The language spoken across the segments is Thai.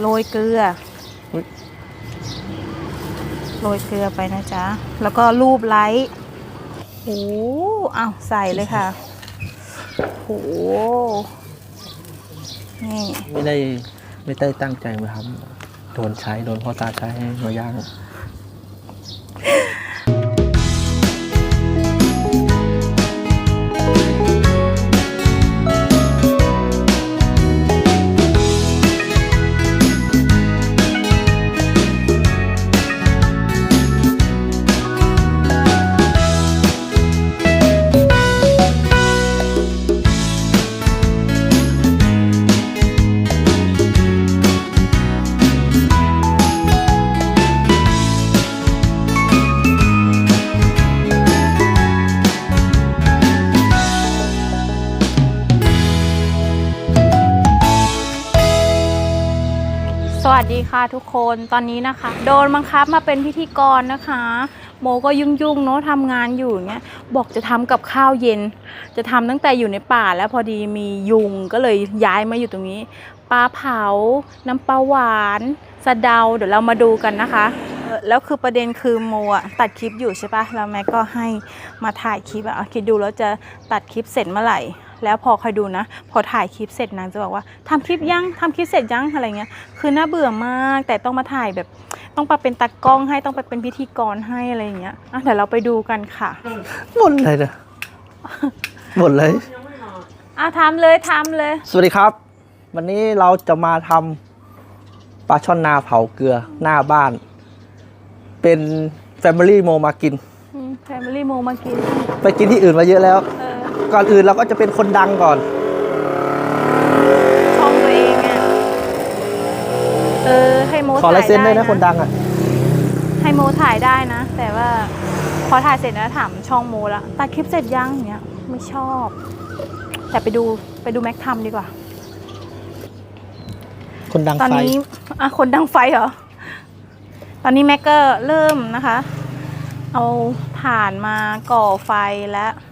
โรยเกลืออุ๊ยโรยเกลือไปนะจ๊ะ แล้วก็รูปไลท์โอ้อ้าวใส่เลยค่ะโหนี่ไม่ได้ไม่ได้ตั้งใจมาทำโดนใช้ โดนพ่อตาใช้ให้มาย่าง วัสดีค่ะทุกคนตอนนี้นะคะ โดนบังคับมาเป็นพิธีกรนะคะ โมก็ยุ่งๆเนาะทำงานอยู่เงี้ยบอกจะทำกับข้าวเย็น จะทำตั้งแต่อยู่ในป่าแล้วพอดีมียุงก็เลยย้ายมาอยู่ตรงนี้ปลาเผา น้ำปลาหวานสะเดาเดี๋ยวเรามาดูกันนะคะแล้วคือประเด็นคือโมอะตัดคลิปอยู่ใช่ปะแล้วแม่ก็ให้มาถ่ายคลิปอะคิดดูแล้วจะตัดคลิปเสร็จเมื่อไหร่ แล้วพอคอยดูนะ พอถ่ายคลิปเสร็จนางจะบอกว่าทำคลิปยังทำคลิปเสร็จยังอะไรเงี้ย คือน่าเบื่อมาก แต่ต้องมาถ่ายแบบต้องไปเป็นตากล้องให้ต้องไปเป็นพิธีกรให้อะไรอย่างเงี้ยอะเดี๋ยวเราไปดูกันค่ะหมดเลยนะหมดเลยอะทำเลยทำเลย สวัสดีครับ วันนี้เราจะมาทำปลาช่อนนาเผาเกลือหน้าบ้าน เป็น Family โมมากินแฟมิลี่โมมากิน ไปกินที่อื่นมาเยอะแล้วเออ ก่อนอื่นเราก็จะเป็นคนดังก่อนช่องตัวเองอะ เออ ให้โมขอลายเซ็นด้วยนะถ่คนดังอะ ให้โมถ่ายได้นะ แต่ว่าพอถ่ายเสร็จแล้วถามช่องโมละตัดคลิปเสร็จยังอย่างเงี้ยไม่ชอบ แต่ไปดูไปดูแม็กทำดีกว่า คนดังตอนไฟนี้อะคนดังไฟเหรอ ตอนนี้แม็กก็เริ่มนะคะ เอาถ่านมาก่อไฟและ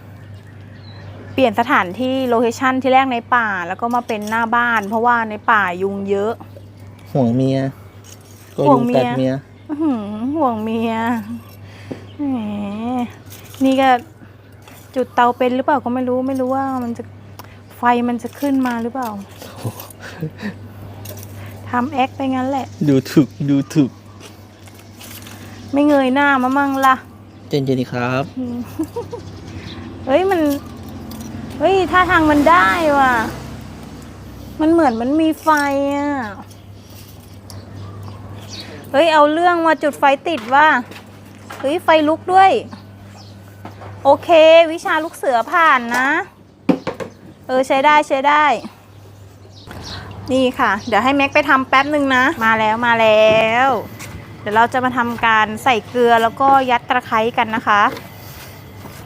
เป ลี่ยนสถานที่โลเคชั่นที่แรกในป่าแล้วก็มาเป็นหน้าบ้าน เพราะว่าในป่ายุงเยอะ ห่วงเมียก็ห่วยุงงเมีแตยกเมีย อื้อหือห่วงเมียแหมนี่ก็จุดเตาเป็นหรือเปล่าก็ไม่รู้ไม่รู้ว่ามันจะไฟมันจะขึ้นมาหรือเปล่าทำแอคไปงั้นแหละ ดูถึกดูถึกไม่เงยหน้ามามั่งล่ะ เจนเจนี่ครับ เฮ้ยมัน เฮ้ยท่าทางมันได้ว่ะ มันเหมือนมันมีไฟอะ เฮ้ย เอาเรื่องว่าจุดไฟติดว่า เฮ้ย ไฟลุกด้วย โอเค วิชาลูกเสือผ่านนะ เออ ใช้ได้ใช้ได้ นี่ค่ะ เดี๋ยวให้แม็กไปทำแป๊บหนึ่งนะ มาแล้วมาแล้ว เดี๋ยวเราจะมาทำการใส่เกลือแล้วก็ยัดตะไคร้กันนะคะ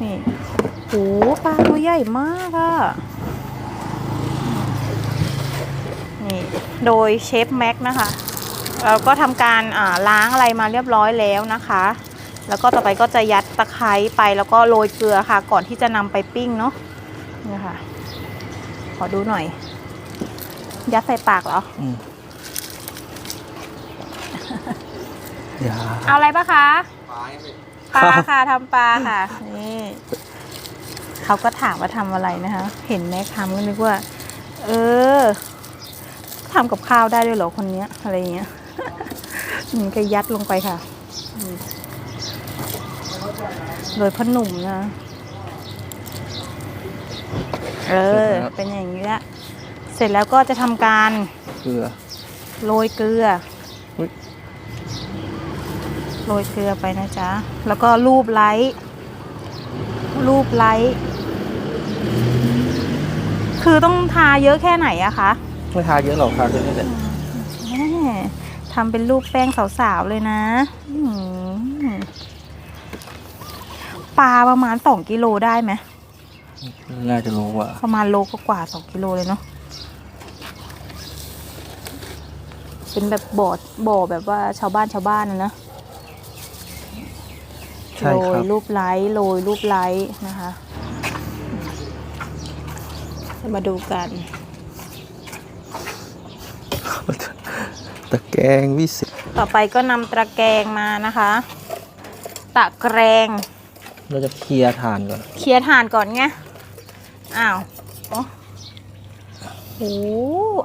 นี่ โหปลาตัวใหญ่มากอะนี่โดยเชฟแม็กนะคะ เราก็ทำการอ่าล้างอะไรมาเรียบร้อยแล้วนะคะ แล้วก็ต่อไปก็จะยัดตะไคร้ไปแล้วก็โรยเกลือค่ะ ก่อนที่จะนำไปปิ้งเนาะนี่ค่ะ ขอดูหน่อย ยัดใส่ปากเหรออืมอย่าเอาอะไรปะคะ ปลาค่ะทำปลาค่ะ นี่ เขาก็ถามว่าทำอะไรนะคะ เห็นแม่ทำก็นึกว่า เออทำกับข้าวได้ด้วยเหรอคนเนี้ยอะไรอย่างเงี้ยอืมก็ยัดลงไปค่ะอืมโดยพ่อหนุ่มนะ เออ เป็นอย่างนี้ละเสร็จแล้วก็จะทำการเกลือโรยเกลืออยโรยเกลือไปนะจ๊ะ แล้วก็รูปไลท์รูปไลท์ คือต้องทาเยอะแค่ไหนอะคะไม่ทาเยอะหรอกทาแค่นี้แหละแม่ทำเป็นรูปแป้งสาวๆเลยนะอื้อหือปลาประมาณสองกิโลได้ไหมน่าจะรู้ว่า ประมาณโลกว่าๆสองกิโลเลยเนาะเป็นแบบบ่อบ่อแบบว่าชาวบ้านชาวบ้านนะนะใช่โรคยรับรูปไลท์โรยรูปไลท์นะคะ มาดูกันแต่ตะแกรงวิเศษต่อไปก็นำตะแกรงมานะคะ ตะแกรงเราจะเคลียร์ฐานก่อน เคลียร์ถ่านก่อนไง อ้าวโอ้โห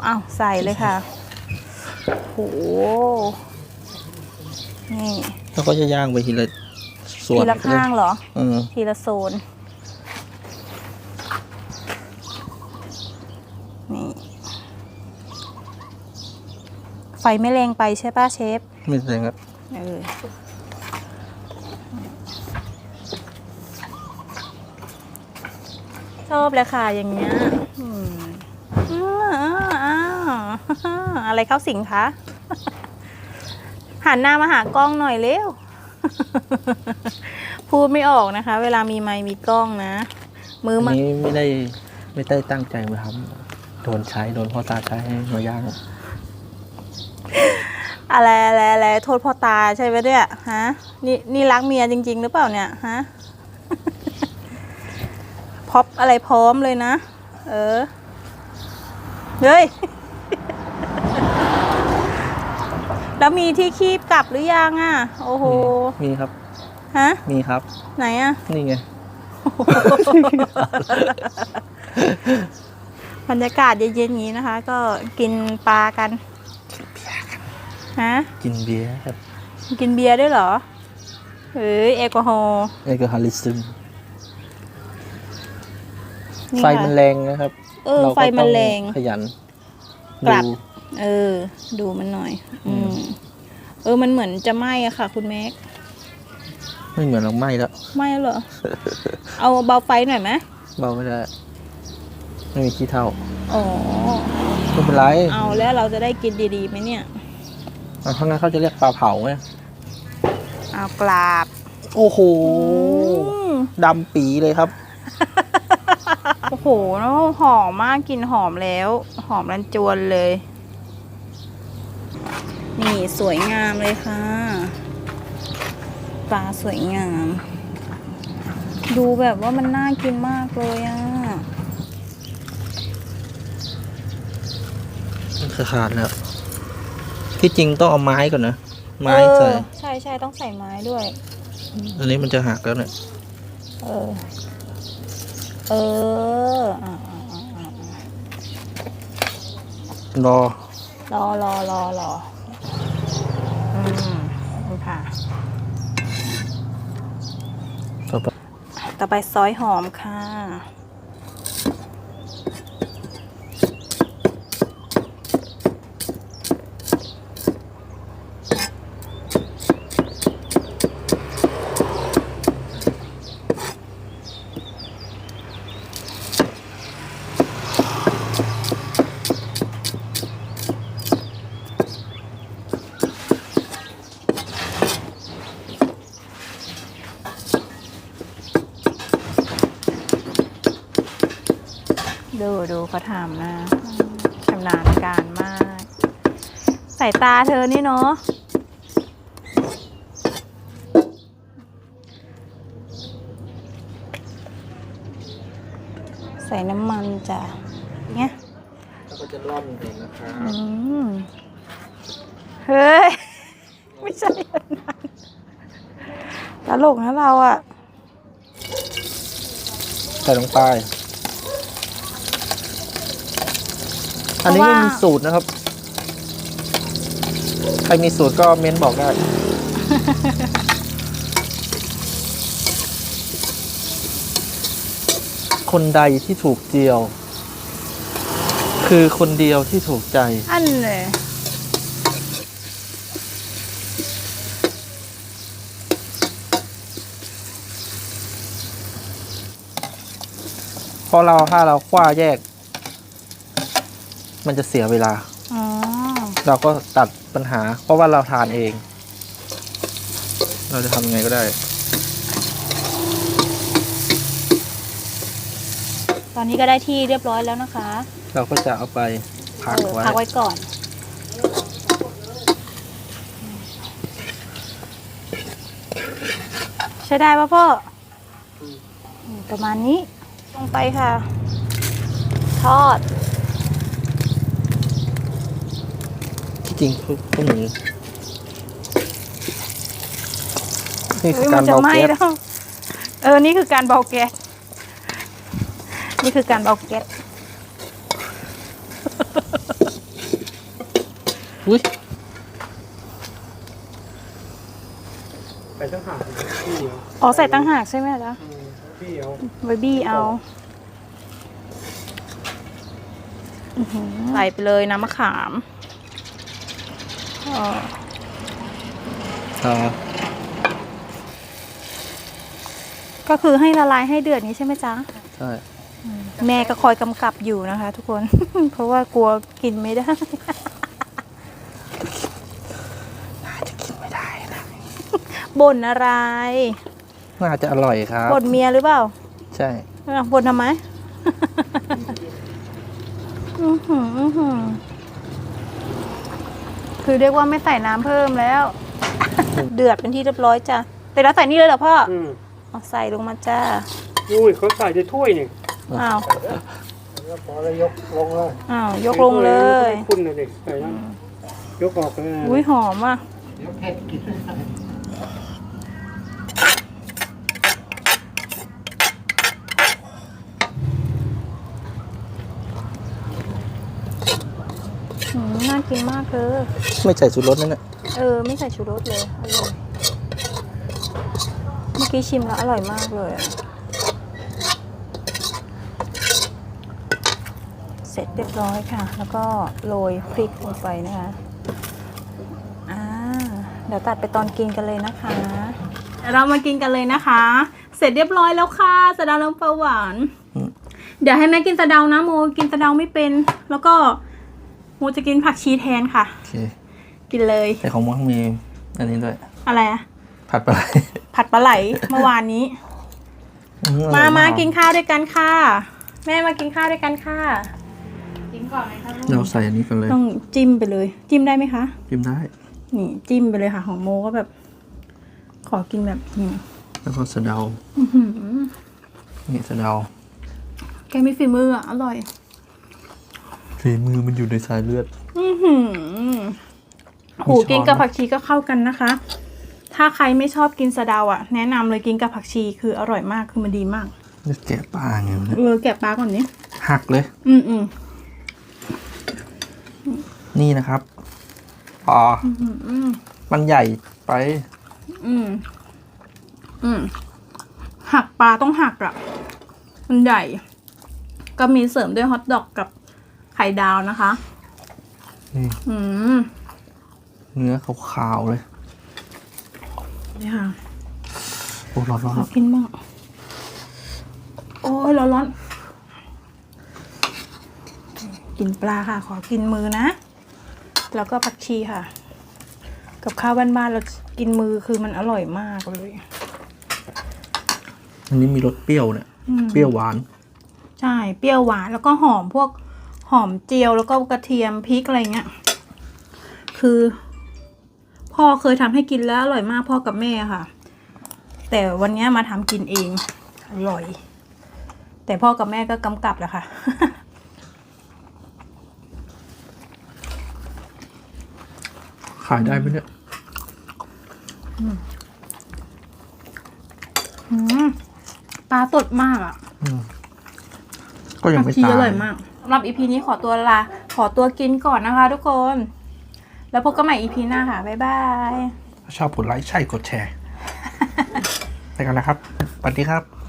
อ้าวใส่เลยค่ะโหนี่แล้วก็จะย่างไปทีละส่วนทีละข้างเหรอ เออทีละโซนนี่ ไฟไม่แรงไปใช่ป่ะเชฟ ไม่ใช่ครับเออชอบเลยค่ะอย่างเงี้ยอืมอ้าวอ้าวอ้าวอะไรเข้าสิงคะหันหน้ามาหากล้องหน่อยเร็ว พูดไม่ออกนะคะ เวลามีไมค์มีกล้องนะ มืออันมานี้ไม่ได้ไม่ได้ตั้งใจมาทำโดนใช้โดนพ่อตาใช้ให้มาย่าง อะไรอะไรอะไรโทษพ่อตาใช่ไหมเนี่ยฮะนี่นี่รักเมียจริง ๆ หรือเปล่าเนี่ยฮะพอบอะไรพร้อมเลยนะ เออเฮ้ยแล้วมีที่คีบกลับหรือยังอะ โอ้โห มีครับ ฮะ มีครับ ไหนอะ นี่ไง บรรยากาศเย็นๆอย่างนี้นะคะ ก็กินปลากัน ฮะ กินเบียร์ครับ กินเบียร์ด้วยเหรอเฮ้ยแอลกอฮอล์แอลกอฮอลิซึมนี่ไฟค่ะมันแรงนะครับเออราก็ไฟมันแรงต้องขยันกลับดูเออ ดูมันหน่อย อือืมมเออ มันเหมือนจะไหม้อะค่ะ คุณแม็ก ไม่เหมือนเราไหม้แล้วไหม้แล้วเหรอ เอาเบาไฟหน่อยไหมเบาไม่ได้ ไม่มีขี้เท่า อ๋อไม่เป็นไร เอาแล้วเราจะได้กินดีๆไหมเนี่ยอะ เพราะงั้นเขาจะเรียกปลาเผาไงเอากราบ โอ้โหอืมดำปีเลยครับ โอ้โหแล้วหอมมากกลินหอมแล้ว หอมรันจวนเลย นี่สวยงามเลยค่ะ ปลาสวยงาม ดูแบบว่ามันน่ากินมากเลยอะมันขาดแล้ว ที่จริงต้องเอาไม้ก่อนนะ ไม้ใส่ เออใช่ใช่ต้องใส่ไม้ด้วย อันนี้มันจะหักแล้วเนี่ยเออ เอออะอะอะอะรอ รอรอรอรออืมนี่ค่ะ ต่อไป ต่อไปซอยหอมค่ะ ดูดูเขาทำนะชำนาญการมาก สายตาเธอนี่เนาะใส่น้ำมันจ้ะเนี่ยแล้วก็จะร่อนเองนะครับอืมเฮ้ย ไม่ใช่อย่างนั้นตลกนะเราอะใส่ลงไป อันนี้ไม่มีสูตรนะครับ ใครมีสูตรก็เม้นบอกได้ คนใดที่ถูกเจียว คือคนเดียวที่ถูกใจ อันเลยเพราะเราถ้าเราคว้าแยก มันจะเสียเวลา อ๋อ เราก็ตัดปัญหา เพราะว่าเราทานเอง เราจะทำยังไงก็ได้ ตอนนี้ก็ได้ที่เรียบร้อยแล้วนะคะเราก็จะเอาไปพักเออไว้พักไว้ก่อน ใช้ได้ป่ะพ่ออืมประมาณนี้ ลงไปค่ะ ทอด จริงพวกหนูนี่คือเฮ้ยกามัรนจะเบาไหม้แก๊สแล้วเออ นี่คือการเบาแก๊ส นี่คือการเบาแก๊ส อุ้ยไปตั้งหากพี่เอาอ๋อ ใส่ตั้งหากใช่ไหมจ๊ะอืมพี่เอาไว้บี้เอาอื้อหือใส่ไปเลยน้ำมะขาม อ๋ออ่าก็คือให้ละลายให้เดือดนี้ใช่ไหมจ๊ะ ใช่ แม่ก็คอยกำกับอยู่นะคะ ทุกคน เพราะว่ากลัวกินไม่ได้ น่าจะกินไม่ได้นะบ่นอะไร น่าจะอร่อยครับบ่นเมียหรือเปล่า ใช่อะบ่นทำไม อื้อหืออื้อหือ คือเรียกว่าไม่ใส่น้ำเพิ่มแล้ว เดือดเป็นที่เรียบร้อยจ้ะแต่เราใส่นี่เลยเหรอพ่ออืมเอาใส่ลงมาจ้าอุ้ยเขาใส่ในถ้วยนี่อ้าวแล้วพอแล้วยกลงเลยอ้าวยกลงเลย คุณเลยดิใส่แล้วยกออกเลยอุ้ยหอมอะเดี๋ยวเผ็ดกิน อืมน่ากินมากเลยไม่ใส่ชูรสนั่นแหละเออ ไม่ใส่ชูรสเลยอร่อยเมื่อกี้ชิมแล้วอร่อยมากเลยอะเสร็จเรียบร้อยค่ะ แล้วก็โรยพริกลงไปนะคะอ่าเดี๋ยวตัดไปตอนกินกันเลยนะคะเดี๋ยวเรามากินกันเลยนะคะ เสร็จเรียบร้อยแล้วค่ะสะเดาน้ำปลาหวาน เดี๋ยวให้แม่กินสะเดานะโมกินสะเดาไม่เป็น แล้วก็โมจะกินผักชีแทนค่ะ โอเคกินเลย แต่ของมังมีอันนี้ด้วย อะไรอะผัดปลาไหลผัดปลาไหลเมื่อวานนี้ อือมาร่อยมากินข้าวด้วยกันค่ะ แม่มากินข้าวด้วยกันค่ะเราใส่อันนี้กันเลยต้องจิ้มไปเลย จิ้มได้ไหมคะจิ้มได้ นี่จิ้มไปเลยค่ะ ของโมก็แบบ ขอกินแบบนี่แล้วก็สะเดาอื้อหือนี่สะเดา แกมีฝีมืออะ อร่อย ฝีมือมันอยู่ในสายเลือด อือหือหูมีช้อนกินกับไหมผักชีก็เข้ากันนะคะ ถ้าใครไม่ชอบกินสะเดาอะ แนะนำเลยกินกับผักชีคืออร่อยมากคือมันดีมาก จะแกะปลาไงวะเนี่ยเออแกะปลาก่อนนี้ หักเลย อืมอืมนี่นะครับอ๋ออืมอืมมันใหญ่ไป อืมอืมหักปลาต้องหักอะมันใหญ่ ก็มีเสริมด้วยฮอทดอกกับไข่ดาวนะคะนี่อืมเนื้อขาวๆเลยนี่ค่ะโอ้ร้อนขอกินบ้างโอ้ยร้อนร้อนกินปลาค่ะ ขอกินมือนะ แล้วก็ผักชีค่ะ กับข้าวบ้านๆเรากินมือคือมันอร่อยมากเลยๆอันนี้มีรสเปรี้ยวเนี่ยอืมเปรี้ยวหวาน ใช่ เปรี้ยวหวานแล้วก็หอมพวก หอมเจียวแล้วก็กระเทียมพริกอะไรเงี้ย คือ พ่อเคยทำให้กินแล้วอร่อยมากพ่อกับแม่ค่ะ แต่วันเนี้ยมาทำกินเองอร่อย แต่พ่อกับแม่ก็กำกับแหละค่ะขายได้ไหมเนี่ยอืมปลาสดมากอะก็ยังผักไม่ชีตายอร่อยมากสำหรับอีพีนี้ขอตัวลา ขอตัวกินก่อนนะคะทุกคน แล้วพบกันใหม่อีพีหน้าค่ะ บ๊ายบายถ้าชอบกดไลค์ใช่กดแชร์ ไปกันนะครับสวัสดีครับ